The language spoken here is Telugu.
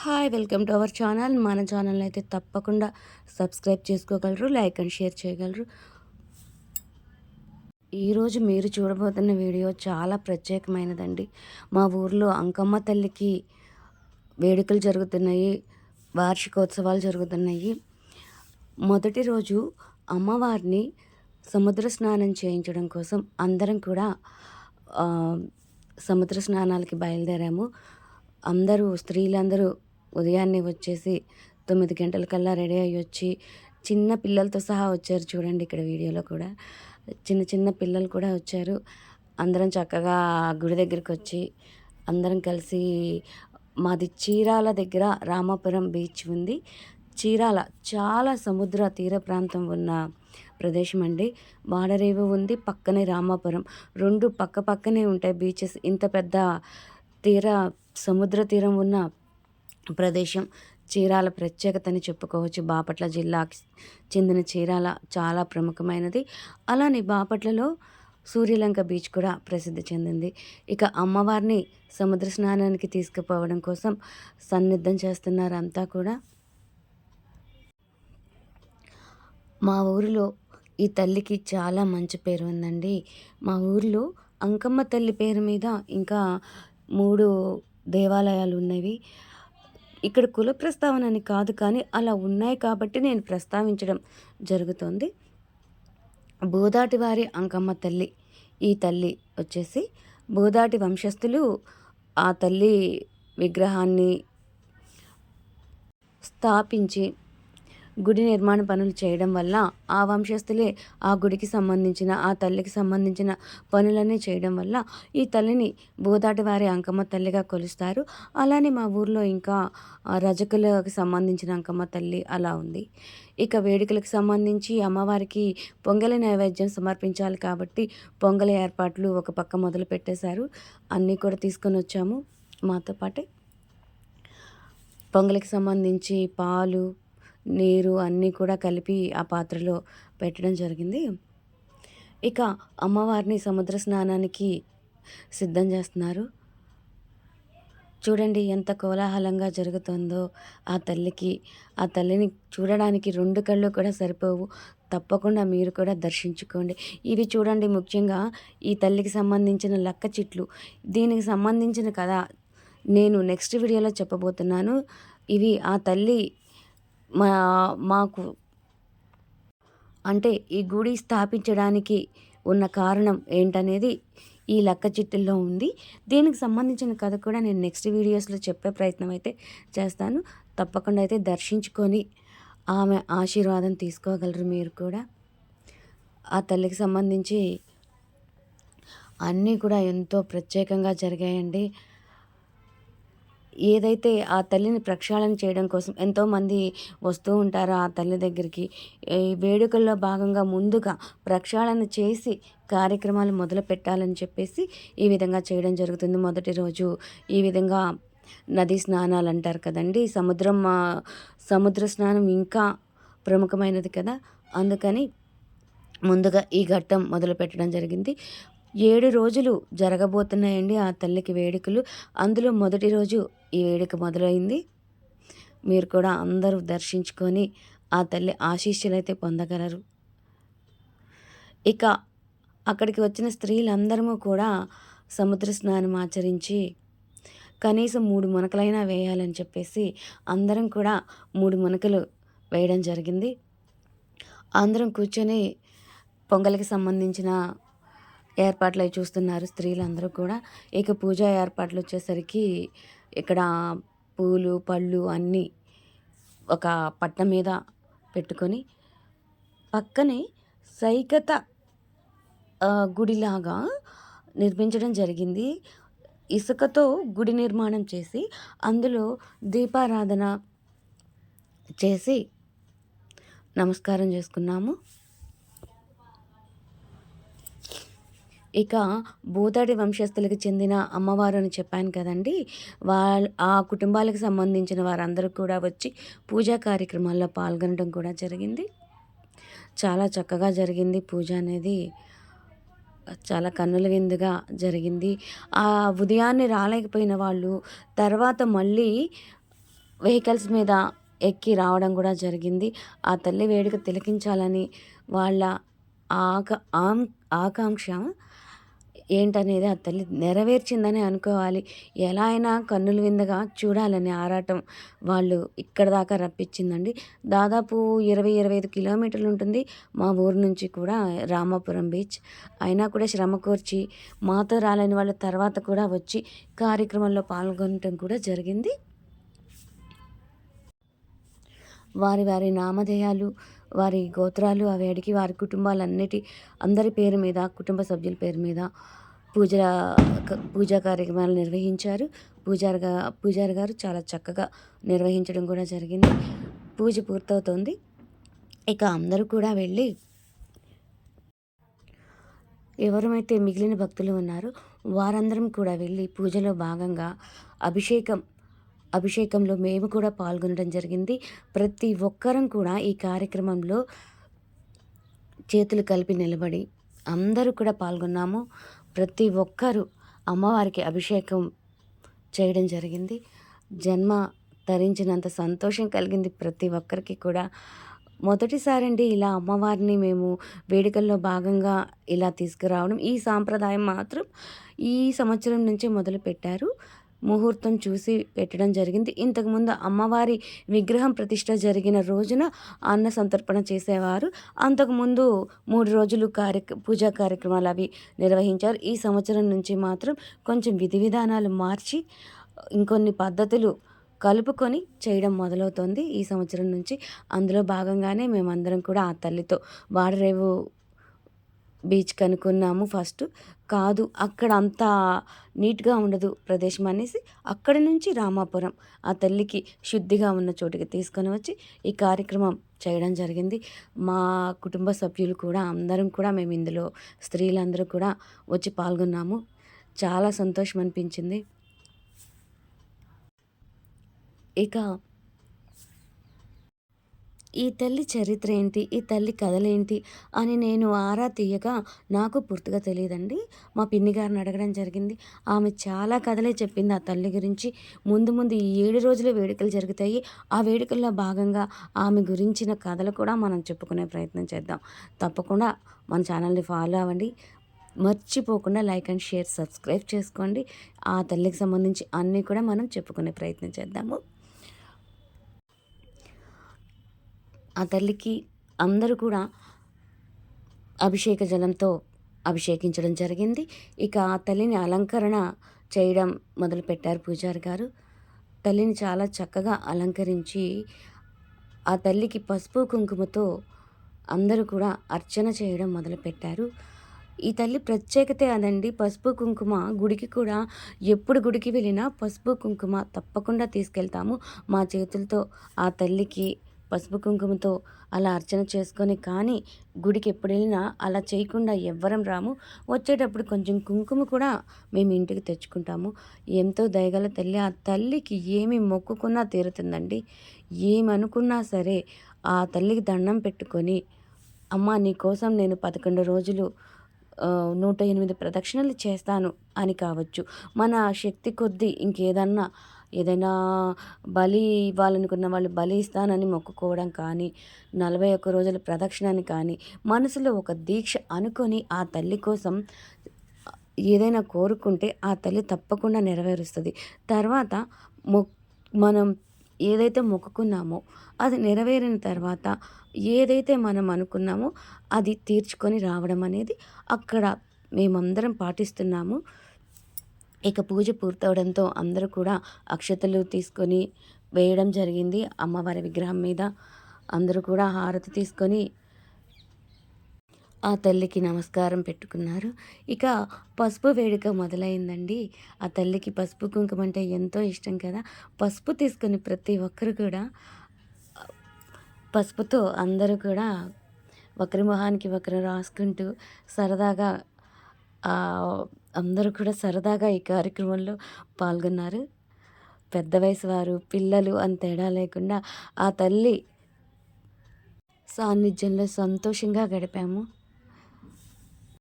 Hi welcome to our channel మన ఛానల్ అయితే తప్పకుండా సబ్స్క్రైబ్ చేసుకోగలరు లైక్ అండ్ షేర్ చేయగలరు. ఈరోజు మీరు చూడబోతున్న వీడియో చాలా ప్రత్యేకమైనదండి. మా ఊర్లో అంకమ్మ తల్లికి వేడుకలు జరుగుతున్నాయి వార్షికోత్సవాలు జరుగుతున్నాయి. మొదటి రోజు అమ్మవారిని సముద్ర స్నానం చేయించడం కోసం అందరం కూడా సముద్ర స్నానాలకి బయలుదేరాము. అందరూ స్త్రీలందరూ ఉదయాన్నే వచ్చేసి తొమ్మిది గంటలకల్లా రెడీ అయ్యి వచ్చి చిన్న పిల్లలతో సహా వచ్చారు చూడండి ఇక్కడ వీడియోలో కూడా. చిన్న చిన్న పిల్లలు కూడా వచ్చారు. అందరం చక్కగా గుడి దగ్గరికి వచ్చి అందరం కలిసి మాది చీరాల దగ్గర రామాపురం బీచ్ ఉంది. చీరాల చాలా సముద్ర తీర ప్రాంతం ఉన్న ప్రదేశం అండి. వాడరేవు ఉంది పక్కనే రామాపురం. రెండు పక్క పక్కనే ఉంటాయి బీచెస్. ఇంత పెద్ద తీర సముద్ర తీరం ఉన్న ప్రదేశం చీరాల ప్రత్యేకతని చెప్పుకోవచ్చు. బాపట్ల జిల్లాకి చెందిన చీరాల చాలా ప్రముఖమైనది. అలానే బాపట్లలో సూర్యలంక బీచ్ కూడా ప్రసిద్ధి చెందింది. ఇక అమ్మవారిని సముద్ర స్నానానికి తీసుకుపోవడం కోసం సన్నిద్ధం చేస్తున్నారు అంతా కూడా మా ఊరిలో ఈ తల్లికి చాలా మంచి పేరు ఉందండి. మా ఊరిలో అంకమ్మ తల్లి పేరు మీద ఇంకా మూడు దేవాలయాలు ఉన్నవి ఇక్కడ కుల ప్రస్తావన అని కాదు కానీ అలా ఉన్నాయి కాబట్టి నేను ప్రస్తావించడం జరుగుతుంది. బోదాటి వారి అంకమ్మ తల్లి ఈ తల్లి వచ్చేసి బోదాటి వంశస్థులు ఆ తల్లి విగ్రహాన్ని స్థాపించి గుడి నిర్మాణ పనులు చేయడం వల్ల ఆ వంశస్థులే ఆ గుడికి సంబంధించిన ఆ తల్లికి సంబంధించిన పనులన్నీ చేయడం వల్ల ఈ తల్లిని బోదాటి వారి అంకమ్మ తల్లిగా కొలుస్తారు. అలానే మా ఊర్లో ఇంకా రజకులకు సంబంధించిన అంకమ్మ తల్లి అలా ఉంది. ఇక వేడుకలకు సంబంధించి అమ్మవారికి పొంగలి నైవేద్యం సమర్పించాలి కాబట్టి పొంగలి ఏర్పాట్లు ఒక పక్క మొదలు పెట్టేశారు. అన్నీ కూడా తీసుకొని వచ్చాము మాతో పాటే. పొంగలికి సంబంధించి పాలు నీరు అన్నీ కూడా కలిపి ఆ పాత్రలో పెట్టడం జరిగింది. ఇక అమ్మవారిని సముద్ర స్నానానికి సిద్ధం చేస్తున్నారు. చూడండి ఎంత కోలాహలంగా జరుగుతుందో ఆ తల్లికి. ఆ తల్లిని చూడడానికి రెండు కళ్ళు కూడా సరిపోవు. తప్పకుండా మీరు కూడా దర్శించుకోండి. ఇవి చూడండి ముఖ్యంగా ఈ తల్లికి సంబంధించిన లక్క చిట్లు. దీనికి సంబంధించిన కథ నేను నెక్స్ట్ వీడియోలో చెప్పబోతున్నాను. ఇవి ఆ తల్లి మా మాకు అంటే ఈ గుడి స్థాపించడానికి ఉన్న కారణం ఏంటనేది ఈ లక్క చిట్టుల్లో ఉంది. దీనికి సంబంధించిన కథ కూడా నేను నెక్స్ట్ వీడియోస్లో చెప్పే ప్రయత్నం అయితే చేస్తాను. తప్పకుండా అయితే దర్శించుకొని ఆమె ఆశీర్వాదం తీసుకోగలరు మీరు కూడా. ఆ తల్లికి సంబంధించి అన్నీ కూడా ఎంతో ప్రత్యేకంగా జరిగాయండి. ఏదైతే ఆ తల్లిని ప్రక్షాళన చేయడం కోసం ఎంతోమంది వస్తూ ఉంటారో ఆ తల్లి దగ్గరికి ఈ వేడుకల్లో భాగంగా ముందుగా ప్రక్షాళన చేసి కార్యక్రమాలు మొదలు పెట్టాలని చెప్పేసి ఈ విధంగా చేయడం జరుగుతుంది. మొదటి రోజు ఈ విధంగా నదీ స్నానాలు అంటారు కదండి సముద్రం సముద్ర స్నానం ఇంకా ప్రముఖమైనది కదా. అందుకని ముందుగా ఈ ఘట్టం మొదలు పెట్టడం జరిగింది. ఏడు రోజులు జరగబోతున్నాయండి ఆ తల్లికి వేడుకలు. అందులో మొదటి రోజు ఈ వేడుక మొదలైంది. మీరు కూడా అందరూ దర్శించుకొని ఆ తల్లి ఆశీస్సులు అయితే పొందగలరు. ఇక అక్కడికి వచ్చిన స్త్రీలందరము కూడా సముద్ర స్నానం ఆచరించి కనీసం మూడు మునకలైనా వేయాలని చెప్పేసి అందరం కూడా మూడు మునకలు వేయడం జరిగింది. అందరం కూర్చొని పొంగల్కి సంబంధించిన ఏర్పాట్లు అవి చూస్తున్నారు స్త్రీలందరూ కూడా. ఇక పూజా ఏర్పాట్లు వచ్చేసరికి ఇక్కడ పూలు పళ్ళు అన్నీ ఒక పట్ట మీద పెట్టుకొని పక్కనే సైకత గుడిలాగా నిర్మించడం జరిగింది. ఇసుకతో గుడి నిర్మాణం చేసి అందులో దీపారాధన చేసి నమస్కారం చేసుకున్నాము. ఇక భూతాడి వంశస్థులకు చెందిన అమ్మవారు అని చెప్పాను కదండి. వాళ్ళ ఆ కుటుంబాలకు సంబంధించిన వారందరూ కూడా వచ్చి పూజా కార్యక్రమాల్లో పాల్గొనడం కూడా జరిగింది. చాలా చక్కగా జరిగింది పూజ అనేది. చాలా కన్నుల విందుగా జరిగింది. ఆ ఉదయాన్నే రాలేకపోయిన వాళ్ళు తర్వాత మళ్ళీ వెహికల్స్ మీద ఎక్కి రావడం కూడా జరిగింది. ఆ తల్లి వేడుక తిలకించాలని వాళ్ళ ఆక ఆం ఆకాంక్ష ఏంటనేది ఆ తల్లి నెరవేర్చిందని అనుకోవాలి. ఎలా అయినా కన్నుల విందగా చూడాలని ఆరాటం వాళ్ళు ఇక్కడ దాకా రప్పించిందండి. దాదాపు ఇరవై ఇరవై ఐదు కిలోమీటర్లు ఉంటుంది. మా ఊరు నుంచి కూడా రామాపురం బీచ్. అయినా కూడా శ్రమ కోర్చి మాతో రాలేని వాళ్ళ తర్వాత కూడా వచ్చి కార్యక్రమంలో పాల్గొనటం కూడా జరిగింది. వారి వారి నామధేయాలు వారి గోత్రాలు అవి అడిగి వారి కుటుంబాలన్నిటి అందరి పేరు మీద కుటుంబ సభ్యుల పేరు మీద పూజ పూజా కార్యక్రమాలు నిర్వహించారు. పూజారి గా పూజారి గారు చాలా చక్కగా నిర్వహించడం కూడా జరిగింది. పూజ పూర్తవుతోంది. ఇక అందరూ కూడా వెళ్ళి ఎవరమైతే మిగిలిన భక్తులు ఉన్నారో వారందరం కూడా వెళ్ళి పూజలో భాగంగా అభిషేకం అభిషేకంలో మేము కూడా పాల్గొనడం జరిగింది. ప్రతి ఒక్కరం కూడా ఈ కార్యక్రమంలో చేతులు కలిపి నిలబడి అందరూ కూడా పాల్గొన్నాము. ప్రతి ఒక్కరూ అమ్మవారికి అభిషేకం చేయడం జరిగింది. జన్మ ధరించినంత సంతోషం కలిగింది ప్రతి ఒక్కరికి కూడా. మొదటిసారండి ఇలా అమ్మవారిని మేము వేడుకల్లో భాగంగా ఇలా తీసుకురావడం. ఈ సాంప్రదాయం మాత్రం ఈ సంవత్సరం నుంచే మొదలుపెట్టారు. ముహూర్తం చూసి పెట్టడం జరిగింది. ఇంతకుముందు అమ్మవారి విగ్రహం ప్రతిష్ట జరిగిన రోజున అన్న సంతర్పణ చేసేవారు. అంతకుముందు మూడు రోజులు కార్య పూజా కార్యక్రమాలు అవి నిర్వహించారు. ఈ సంవత్సరం నుంచి మాత్రం కొంచెం విధి విధానాలు మార్చి ఇంకొన్ని పద్ధతులు కలుపుకొని చేయడం మొదలవుతుంది. ఈ సంవత్సరం నుంచి అందులో భాగంగానే మేమందరం కూడా ఆ తల్లితో వాడరేవు బీచ్ కనుక్కున్నాము ఫస్ట్. కాదు అక్కడ అంత నీట్గా ఉండదు ప్రదేశం అనేసి అక్కడి నుంచి రామాపురం ఆ తల్లికి శుద్ధిగా ఉన్న చోటుకి తీసుకొని వచ్చి ఈ కార్యక్రమం చేయడం జరిగింది. మా కుటుంబ సభ్యులు కూడా అందరం కూడా మేము ఇందులో స్త్రీలందరూ కూడా వచ్చి పాల్గొన్నాము. చాలా సంతోషం అనిపించింది. ఇక ఈ తల్లి చరిత్ర ఏంటి? ఈ తల్లి కథలేంటి? అని నేను ఆరా తీయగా నాకు పూర్తిగా తెలియదండి. మా పిన్ని గారిని అడగడం జరిగింది. ఆమె చాలా కథలే చెప్పింది ఆ తల్లి గురించి. ముందు ముందు ఈ ఏడు రోజుల వేడుకలు జరుగుతాయి. ఆ వేడుకల్లో భాగంగా ఆమె గురించిన కథలు కూడా మనం చెప్పుకునే ప్రయత్నం చేద్దాం. తప్పకుండా మన ఛానల్ని ఫాలో అవ్వండి. మర్చిపోకుండా లైక్ అండ్ షేర్ సబ్స్క్రైబ్ చేసుకోండి. ఆ తల్లికి సంబంధించి అన్నీ కూడా మనం చెప్పుకునే ప్రయత్నం చేద్దాము. ఆ తల్లికి అందరూ కూడా అభిషేక జలంతో అభిషేకించడం జరిగింది. ఇక ఆ తల్లిని అలంకరణ చేయడం మొదలుపెట్టారు పూజారి గారు. తల్లిని చాలా చక్కగా అలంకరించి ఆ తల్లికి పసుపు కుంకుమతో అందరూ కూడా అర్చన చేయడం మొదలుపెట్టారు. ఈ తల్లి ప్రత్యేకత అదండి. పసుపు కుంకుమ గుడికి కూడా ఎప్పుడు గుడికి వెళ్ళినా పసుపు కుంకుమ తప్పకుండా తీసుకెళ్తాము. మా చేతులతో ఆ తల్లికి పసుపు కుంకుమతో అలా అర్చన చేసుకొని కానీ గుడికి ఎప్పుడు వెళ్ళినా అలా చేయకుండా ఎవ్వరం రాము. వచ్చేటప్పుడు కొంచెం కుంకుమ కూడా మేము ఇంటికి తెచ్చుకుంటాము. ఎంతో దయగల తల్లి ఆ తల్లికి ఏమి మొక్కుకున్నా తీరుతుందండి. ఏమనుకున్నా సరే ఆ తల్లికి దండం పెట్టుకొని అమ్మ నీకోసం నేను పదకొండు రోజులు నూట ఎనిమిది ప్రదక్షిణలు చేస్తాను అని కావచ్చు. మన శక్తి కొద్దీ ఇంకేదన్నా ఏదైనా బలి ఇవ్వాలనుకున్న వాళ్ళు బలి ఇస్తానని మొక్కుకోవడం కానీ నలభై ఒక్క రోజుల ప్రదక్షిణని కానీ మనసులో ఒక దీక్ష అనుకొని ఆ తల్లి కోసం ఏదైనా కోరుకుంటే ఆ తల్లి తప్పకుండా నెరవేరుస్తుంది. తర్వాత మొ మనం ఏదైతే మొక్కుకున్నామో అది నెరవేరిన తర్వాత ఏదైతే మనం అనుకున్నామో అది తీర్చుకొని రావడం అనేది అక్కడ మేమందరం పాటిస్తున్నాము. ఇక పూజ పూర్తవడంతో అందరూ కూడా అక్షతలు తీసుకొని వేయడం జరిగింది. అమ్మవారి విగ్రహం మీద అందరూ కూడా హారతి తీసుకొని ఆ తల్లికి నమస్కారం పెట్టుకున్నారు. ఇక పసుపు వేడుక మొదలైందండి. ఆ తల్లికి పసుపు కుంకుమ అంటే ఎంతో ఇష్టం కదా. పసుపు తీసుకొని ప్రతి ఒక్కరు కూడా పసుపుతో అందరూ కూడా ఒకరి మొహానికి ఒకరు రాసుకుంటూ సరదాగా అందరూ కూడా సరదాగా ఈ కార్యక్రమంలో పాల్గొన్నారు. పెద్ద వయసు వారు పిల్లలు అని తేడా లేకుండా ఆ తల్లి సాన్నిధ్యంలో సంతోషంగా గడిపాము.